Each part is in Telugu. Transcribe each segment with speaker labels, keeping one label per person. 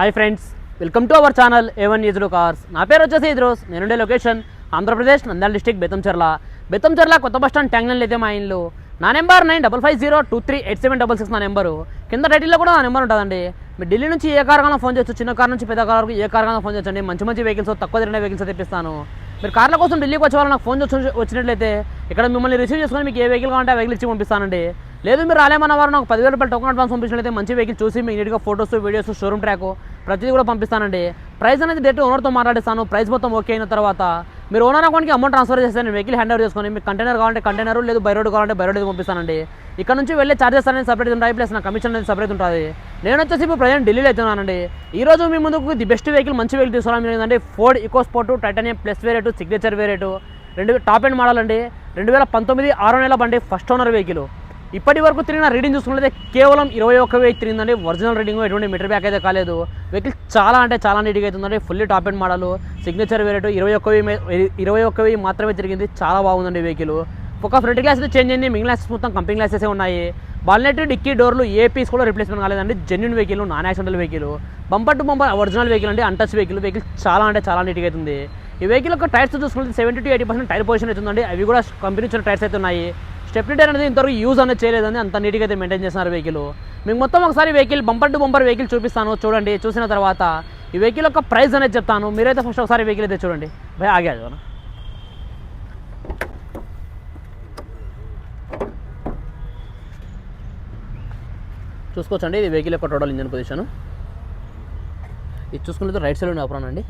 Speaker 1: Hi friends welcome to our channel A one ఈజ్లో cars నా పేరు వచ్చేసి ఇద్రోస్. నేనుండే లొకేషన్ ఆంధ్రప్రదేశ్ నంద్యాల డిస్టిక్ బెతంచెర్ల బెతంచెర్ల కొత్త బస్ స్టాండ్ ట్యాంగ్లన్ అయితే మా ఇల్లు. నా number nine double five zero two three eight seven double six నా నెంబరు కింద టైటిల్లో కూడా నా నెంబర్ ఉంటుందండి. మీరు ఢిల్లీ నుంచి ఏ కార్ ఫోన్ చేయొచ్చు. చిన్న కార్ నుంచి పెద్ద కార్ వరకు ఏ కార్ ఫోన్ చేయొచ్చండి. మంచి మంచి వెహికల్స్ తక్కువ తిరిగిన వెహికల్స్ తెప్పిస్తాను. మీరు కార్ల కోసం ఢిల్లీకి వచ్చే వాళ్ళు నాకు ఫోన్ చేసి వచ్చినట్లయితే ఇక్కడ మిమ్మల్ని రిసీవ్ చేసుకొని మీకు ఏ వెహికల్ కావాలంటే ఆ వెహికల్ ఇచ్చి పంపిస్తానండి. లేదు మీరు రాలేమన్న వారు నాకు పదివేల రూపాయలు టోకన్ అడ్వాన్స్ పంపించినట్లయితే మంచి వెహికల్ చూసి మీకు నీట్గా ఫోటోస్ వీడియోస్ షోరూమ్ ట్రాక్ ప్రతిదీ కూడా పంపిస్తానండి. ప్రైస్ అనేది డేట్ ఓనర్తో మాట్లాడిస్తాను. ప్రైస్ మొత్తం ఓకే అయిన తర్వాత మీరు ఓనర్ అకౌంట్కి అమౌంట్ ట్రాన్స్ఫర్ చేస్తే నేను వెహికల్ హ్యాండ్ ఓవర్ చేసుకొని మీకు కంటైనర్ కావాలంటే కంటైనర్ లేదు బై రోడ్ కావాలంటే బై రోడ్ పంపిస్తానండి. ఇక్కడ నుంచి వెళ్ళే చార్జెస్ అనేది సపరేట్ ఉంటాయి ప్లస్ నా కమిషన్ అనేది సపరేట్ ఉంటుంది. నేను వచ్చేసి ఇప్పుడు ప్రజెంట్ ఢిల్లీలో అవుతున్నానండి ఈ రోజు మీ ముందుకు ది బెస్ట్ వెహికల్ మంచి వెహికల్ తీసుకోవడం ఏంటంటే Ford eco sport titanium plus variant signature variant రెండు టాప్ ఎండ్ మోడల్ అండి. రెండు వేల పంతొమ్మిది ఆరో నెల బండి ఫస్ట్ ఓనర్ వెహికల్ ఇప్పటి వరకు తిరిగిన రీడింగ్ చూసుకున్నట్లయితే కేవలం ఇరవై ఒక్క వెయ్యి తిరిగిందండి. ఒరిజినల్ రీడింగ్ ఎటువంటి మీటర్ బ్యాక్ అయితే కాలేదు. వెహికల్ చాలా అంటే చాలా నీట్గా అవుతుందండి fully top end model signature variant ఇరవై ఒక్క వెయ్యి ఇరవై ఒక్క వెయ్యి మాత్రమే తిరిగింది. చాలా బాగుందండి వెహికల్. ఒక ఫ్రంట్ గ్లాస్ అయితే చేంజ్ అయింది. మిగిలిన గ్లాసెస్ మొత్తం కంపెనీ గ్లాసెస్ ఉన్నాయి. బాల్నెట్ డిక్కీ డోర్లు ఏ పీస్ కూడా రిప్లేస్మెంట్ కాలేదండి. Genuine vehicle non accidental vehicle bumper to bumper original vehicle అండి. అన్టచ్ వెహికల్ వెహికల్ చాలా అంటే చాలా నీట్గా అవుతుంది ఈ వెహికల్ యొక్క టైర్స్ చూసుకుంటే seventy to eighty percent tyre position అవుతుందండి అవి కూడా కంపెనీ ఇచ్చిన టైర్స్ అయితే ఉన్నాయి. స్టెప్నీ టైర్ అనేది ఇంతవరకు యూజ్ అనేది చేయలేదని అంత నీట్గా అయితే మెయింటైన్ చేస్తున్నారు వెహికల్ మీకు మొత్తం ఒకసారి vehicle bumper to bumper vehicle చూపిస్తాను. చూడండి చూసిన తర్వాత ఈ వెహికల్ యొక్క ప్రైస్ అనేది చెప్తాను. మీరైతే ఫస్ట్ ఒకసారి వెహికల్ అయితే చూడండి. భయ ఆగాదు చూసుకోవచ్చండి ఇది వెహికల్ యొక్క టోటల్ ఇంజన్ పొజిషన్ ఇది చూసుకున్నది రైట్ సైడ్ ఉన్న ఆపరాన్ అండి.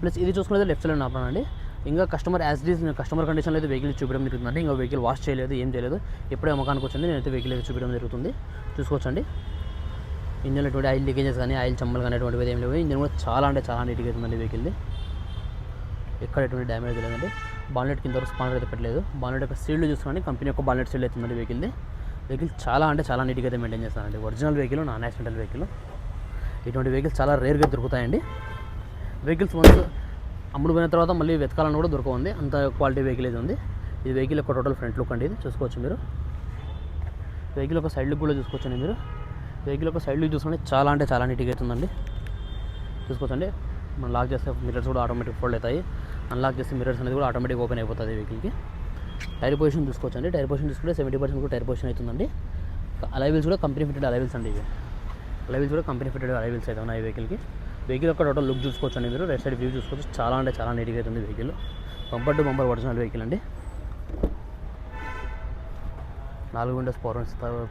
Speaker 1: ప్లస్ ఇది చూసుకున్నది లెఫ్ట్ సైడ్ ఉన్న ఆపరాన్ అండి. ఇంకా కస్టమర్ యాజ్ డీస్ కస్టమర్ కండిషన్లో అయితే వెహికల్ చూపించడం జరుగుతుందండి. ఇంకా వెహికల్ వాష్ చేయలేదు ఏం చేయలేదు. ఎప్పుడే అమ్మకానికి వచ్చింది నేనైతే వెహికల్ అయితే చూపించడం జరుగుతుంది. చూసుకోవచ్చండి. ఇంజన్ ఎటువంటి ఆయిల్ లీకేజెస్ కానీ ఆయిల్ చమ్మలు కానీ అటువంటివి ఏం లేవు. ఇంజన్ కూడా చాలా అంటే చాలా నీట్గా అవుతుందండి వెహికల్ది ఎక్కడ ఎటువంటి డ్యామేజ్ లేదండి. బాలెట్ కింద వరకు స్పానర్ అయితే పెట్టలేదు. బాలెట్ యొక్క సీల్డ్ చూసుకోండి కంపెనీ యొక్క బాలెట్ సీల్డ్ అవుతుందండి వెహికల్ది వెహికల్ చాలా అంటే చాలా నీట్గా అయితే మెయింటైన్ చేస్తానండి. Original vehicle non accidental vehicle ఇటువంటి వెహికల్స్ చాలా రేర్గా దొరుకుతాయండి. వెహికల్స్ వన్స్ అమ్ముడు పోయిన తర్వాత మళ్ళీ వెతకాలని కూడా దొరకవుంది అంత క్వాలిటీ వెహికల్ ఇది ఉంది. ఇది వెహికల్ యొక్క టోటల్ ఫ్రంట్ లుక్ అండి ఇది. చూసుకోవచ్చు మీరు. వెహికల్ యొక్క సైడ్ లుక్ కూడా చూసుకోవచ్చండి మీరు. వెహికల్ యొక్క సైడ్ లుక్ చూసుకుంటే చాలా అంటే చాలా నీట్గా అవుతుందండి చూసుకోవచ్చండి మనం లాక్ చేస్తే మిర్రర్స్ కూడా ఆటోమేటిక్ ఫోల్డ్ అవుతాయి. అన్లాక్ చేస్తే మిర్రర్స్ అనేది కూడా ఆటోమేటిక్ ఓపెన్ అయిపోతుంది వెహికల్కి టైర్ పొజిషన్ చూసుకోవచ్చండి టైర్ పొజిషన్ చూసుకుంటే సెవెంటీ పర్సెంట్ కూడా టైర్ పొజిషన్ అవుతుందండి. అలైవిల్స్ కూడా కంపెనీ ఫిటెడ్ అలైవిల్స్ అండి ఇవి. అలైవిల్స్ కూడా కంపెనీ ఫిటెడ్ అలైవిల్స్ అయితే ఉన్నాయి వెహికల్కి వెహికల్ యొక్క టోటల్ లుక్ చూసుకోవచ్చండి మీరు. రైట్ సైడ్ వ్యూ చూసుకోవచ్చు. చాలా అంటే చాలా నీట్గా అవుతుంది vehicle bumper to bumper original vehicle అండి. నాలుగు విండోస్ పవర్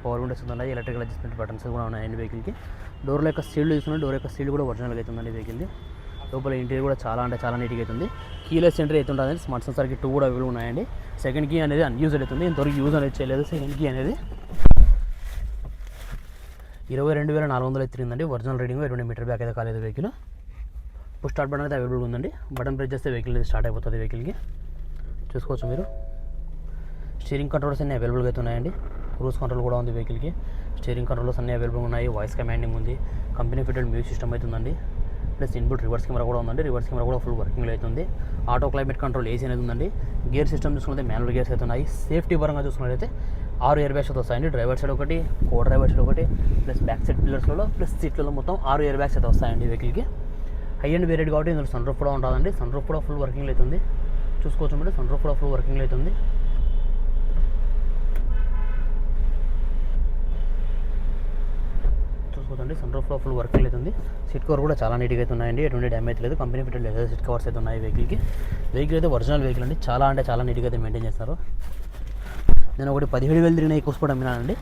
Speaker 1: పవర్ విండోస్ ఉన్నాయి. ఎలక్ట్రికల్ అడ్జస్ట్మెంట్ బటన్స్ కూడా ఉన్నాయండి వెహికల్కి డోర్ల యొక్క సీల్డ్ చూసుకున్న డోర్ యొక్క సీల్డ్ కూడా ఒరిజినల్గా అవుతుందండి వెహికల్ది లోపల ఇంటీరియర్ కూడా చాలా అంటే చాలా నీట్గా అవుతుంది కీలెస్ ఎంట్రీ అయితే ఉంటుంది స్మార్ట్ సెన్సర్కి టూ కూడా అవైలబుల్ ఉన్నాయండి. సెకండ్ కీ అనేది అన్యూజ్ అవుతుంది ఇంతవరకు యూజ్ అనేది చేయలేదు. సెకండ్ కీ అనేది ఇరవై రెండు వేల నాలుగు వందలు తిరిగిందండి ఒరిజినల్ రీడింగ్ ఇరవై మీటర్ బ్యాక్ అయితే కాలేదు వెహికల్ పుష్ స్టార్ట్ బటన్ అయితే అవైలబుల్ ఉందండి. బటన్ ప్రెస్ చేస్తే వెహికల్ అయితే స్టార్ట్ అయిపోతుంది వెహికల్కి చూసుకోవచ్చు మీరు. స్టీరింగ్ కంట్రోల్స్ అన్నీ అవైలబుల్గా అయితే ఉన్నాయండి. క్రూజ్ కంట్రోల్ కూడా ఉంది వెహికల్కి స్టీరింగ్ కంట్రోల్స్ అన్నీ అవైలబుల్ ఉన్నాయి. వాయిస్ కమాండింగ్ ఉంది. కంపెనీ ఫిటెడ్ మ్యూజిక్ సిస్టమ్ అవుతుందండి ప్లస్ ఇన్బుట్ రివర్స్ కెమెరా కూడా ఉందండి. రివర్స్ కెమెరా కూడా ఫుల్ వర్కింగ్లో అవుతుంది ఆటో క్లైమేట్ కంట్రోల్ ఏసీ అనేది ఉందండి. గేర్ సిస్టమ్ చూసుకుంటే మాన్యువల్ గేర్స్ అయితే ఉన్నాయి. సేఫ్టీ పరంగా చూసుకున్నట్లయితే ఆరు ఎయిర్ బ్యాగ్స్ అయితే వస్తాయండి. డ్రైవర్ సైడ్ ఒకటి కో డ్రైవర్ సైడ్ ఒకటి ప్లస్ బ్యాక్ సైడ్ పిల్లర్స్లో ప్లస్ సీట్లలో మొత్తం ఆరు ఎయిర్ బ్యాగ్స్ అయితే వస్తాయండి వెహికల్కి హై అండ్ వేరియడ్ కాబట్టి ఇందులో సన్ రూఫ్ కూడా ఉంటుందండి సన్ రూఫ్ కూడా ఫుల్ వర్కింగ్ అవుతుంది. చూసుకోవచ్చు మేడం సన్ రూఫ్ కూడా ఫుల్ వర్కింగ్ అవుతుంది. చూసుకోవచ్చండి సన్ రూఫ్ ఫుల్ వర్కింగ్ అవుతుంది. సీట్ కవర్ కూడా చాలా నీట్గా అయితే ఉన్నాయండి. ఎటువంటి డ్యామేజ్ లేదు. Company fitted leather seat covers అయితే ఉన్నాయి వెహికల్కి వెహికల్ అయితే ఒరిజినల్ వెహికల్ అండి. చాలా అంటే చాలా నీట్గా అయితే మెయింటైన్ చేస్తారు. నేను ఒకటి పదిహేడు వేలు తిరిగిన ఎక్కువ కూడా అమ్మినానండి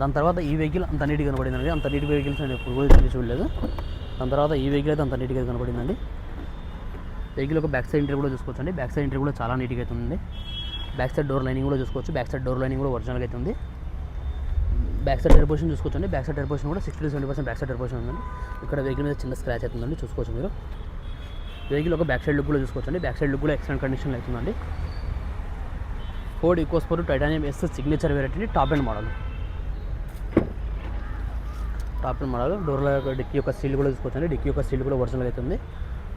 Speaker 1: దాని తర్వాత ఈ వెహికల్ అంత నీట్గా కనబడిందండి. అంత నీట్ వెహికల్స్ నేను ఎప్పుడు కూడా తిరిగి చూడలేదు. దాని తర్వాత ఈ వెహికల్ అయితే అంత నీట్గా కనబడిందండి. వెహికల్ ఒక బ్యాక్ సైడ్ ఇంటర్ కూడా చూసుకోవచ్చండి. బ్యాక్ సైడ్ ఇంటర్ కూడా చాలా నీట్గా అయితే ఉంది బ్యాక్ సైడ్ డోర్ లైనింగ్ కూడా చూసుకోవచ్చు. బ్యాక్ సైడ్ డోర్ లైనింగ్ కూడా ఒరిజినల్గా అయితే ఉంది. బ్యాక్ సైడ్ టైర్ పొజిషన్ చూసుకోవచ్చండి. బ్యాక్ సైడ్ టైర్ పొజిషన్ కూడా sixty to seventy percent back side tyre position ఉందండి. ఇక్కడ వెహికల్ మీద చిన్న స్క్రాచ్ అవుతుందండి చూసుకోవచ్చు మీరు. వెహికల్ ఒక బ్యాక్ సైడ్ లుక్ కూడా చూసుకోవచ్చండి. బ్యాక్ సైడ్ లుక్ కూడా ఎక్సలెంట్ కండిషన్లో అవుతుందండి Ford ecosport titanium S signature variety top end model. Top end model డోర్ల యొక్క డిక్కీ యొక్క సీల్ కూడా చూసుకోవచ్చండి. డిక్కీ యొక్క సీల్ కూడా ఒరిజినల్ అవుతుంది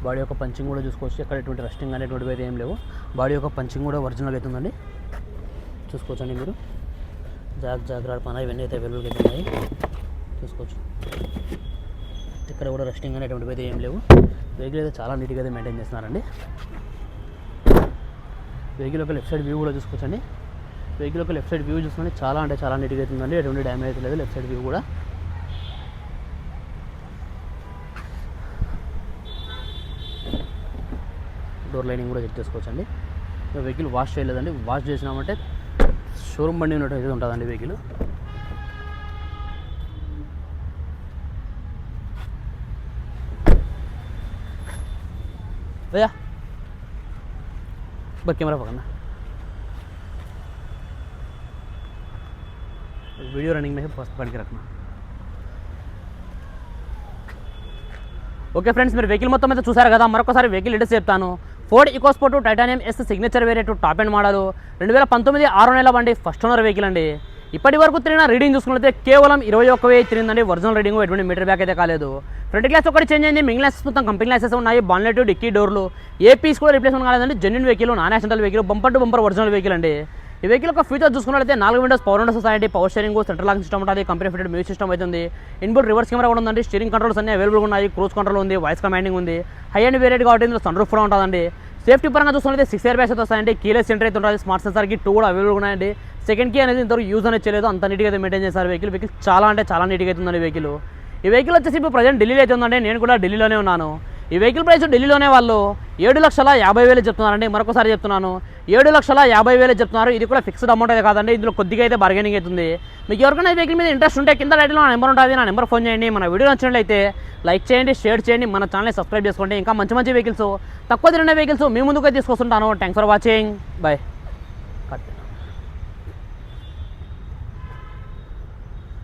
Speaker 1: బాడీ యొక్క పంచింగ్ కూడా చూసుకోవచ్చు. ఎక్కడ ఎటువంటి రెస్టింగ్ అనేటువంటివి అయితే ఏం లేవు. బాడీ యొక్క పంచింగ్ కూడా ఒరిజినల్ అవుతుందండి చూసుకోవచ్చండి మీరు. జాగ్ జాగ్రత్త పన ఇవన్నీ అయితే అవైలబుల్ అవుతున్నాయి చూసుకోవచ్చు. ఇక్కడ కూడా రెస్టింగ్ అనేటువంటివి అయితే ఏం లేవు. వెహికల్ అయితే చాలా నీట్గా అయితే మెయింటైన్ చేస్తున్నారండి. వెహికల్ యొక్క లెఫ్ట్ సైడ్ వ్యూ కూడా చూసుకోవచ్చండి. వెహికల్ యొక్క లెఫ్ట్ సైడ్ వ్యూ చూసుకుంటే చాలా అంటే చాలా నీట్గా అవుతుందండి ఎటువంటి డ్యామేజ్ అయితే లేదు లెఫ్ట్ సైడ్ వ్యూ కూడా. డోర్ లైనింగ్ కూడా చెక్ చేసుకోవచ్చండి. వెహికల్ వాష్ చేయలేదండి. వాష్ చేసినామంటే షోరూమ్ బండి ఉన్నట్టు అయితే ఉంటుందండి వెహికల్. భయ్యా బస్ కెమెరా పక్కన वीडियो रनिंग में है फर्स्ट पकड़ के रखना ఓకే ఫ్రెండ్స్ మీరు వెహికల్ మొత్తం అయితే చూసారు కదా మరొకసారి వెహికల్ డీటెయిల్స్ చెప్తాను Ford EcoSport titanium S signature variant top and model రెండు వేల పంతొమ్మిది ఆరో నెల బండి ఫస్ట్ ఓనర్ వెహికల్ అండి ఇప్పటి వరకు తిరిగిన రీడింగ్ చూసుకుంటే కేవలం ఇరవై ఒక్క వెయ్యి తిరిగిందండి. ఒరిజినల్ రీడింగ్ ఎటువంటి మీటర్ బ్యాక్ అయితే కాలేదు. ఫ్రంట్ గ్లాస్ ఒకటి చేంజ్ అయింది. మిగిలిన గ్లాసెస్ మొత్తం కంపెనీ గ్లాసెస్ ఉన్నాయి. బాన్లెట్ డిక్కీ డోర్లు ఏ పీస్ కూడా రిప్లేస్మెంట్ కాలేదండి. Genuine vehicle non accidental vehicle bumper to bumper original vehicle అండి. ఈ వెహికల్ యొక్క ఫీచర్ చూసుకున్నట్లయితే నాలుగు విండోస్ పవర్ విండోస్ వస్తాయండి. Power steering central lock system ఉంటుంది కంపెనీ ఫిటెడ్ మ్యూజిక్ సిస్టమ్ అవుతుంది ఇన్బుల్ రివర్స్ కెమెరా కూడా ఉందండి. స్టీరింగ్ కంట్రోల్స్ అన్ని అవైలబుల్ ఉన్నాయి. క్రూజ్ కంట్రోల్ ఉంది. వాయిస్ కమాండింగ్ ఉంది. హై అండ్ వేరియడ్ కాబట్టి ఇందులో సన్ రూఫ్ కూడా ఉంటుందండి. సేఫ్టీ పరంగా చూసుకుంటే సిక్స్ ఇయర్ బ్యాగ్స్ అయితే వస్తాయండి. కీలెస్ సెంటర్ అయితే ఉంటుంది స్మార్ట్ సెన్సార్కి టూ కూడా అవైలబుల్ ఉన్నాయండి. సెకండ్ కీ అనేది ఇంతవరకు యూజ్ అనేది చేయలేదు. అంత నీట్గా అయితే మెయింటైన్ చేశారు వెహికల్ వెహికల్ చాలా అంటే చాలా నీట్గా అయితే ఉందండి వెహికల్ ఈ వెహికల్ వచ్చేసి ఇప్పుడు ప్రజెంట్ ఢిల్లీలో అయితే ఉందండి. నేను కూడా ఢిల్లీలోనే ఉన్నాను. ఈ వెహికల్ ప్రైస్ ఢిల్లీలోనే వాళ్ళు ఏడు లక్షల యాభై వేలు చెప్తున్నారండి. మరొకసారి చెప్తున్నాను. ఏడు లక్షల యాభై వేలు చెప్తున్నారు. ఇది కూడా ఫిక్స్డ్ అమౌంట్ అయితే కాదండి. ఇందులో కొద్దిగా అయితే బార్గెనింగ్ అవుతుంది. మీకు ఎవరికైనా వెహికల్ మీద ఇంట్రెస్ట్ ఉంటే కింద రైడ్లో నా నెంబర్ ఉంటుంది. నా నెంబర్ ఫోన్ చేయండి. మన వీడియో నచ్చినట్లయితే లైక్ చేయండి షేర్ చేయండి. మన ఛానల్ని సబ్స్క్రైబ్ చేసుకోండి. ఇంకా మంచి మంచి వెహికల్స్ తక్కువ తిరిగిన వెహికల్స్ మీ ముందుగా తీసుకొస్తుంటాను. Thanks for watching bye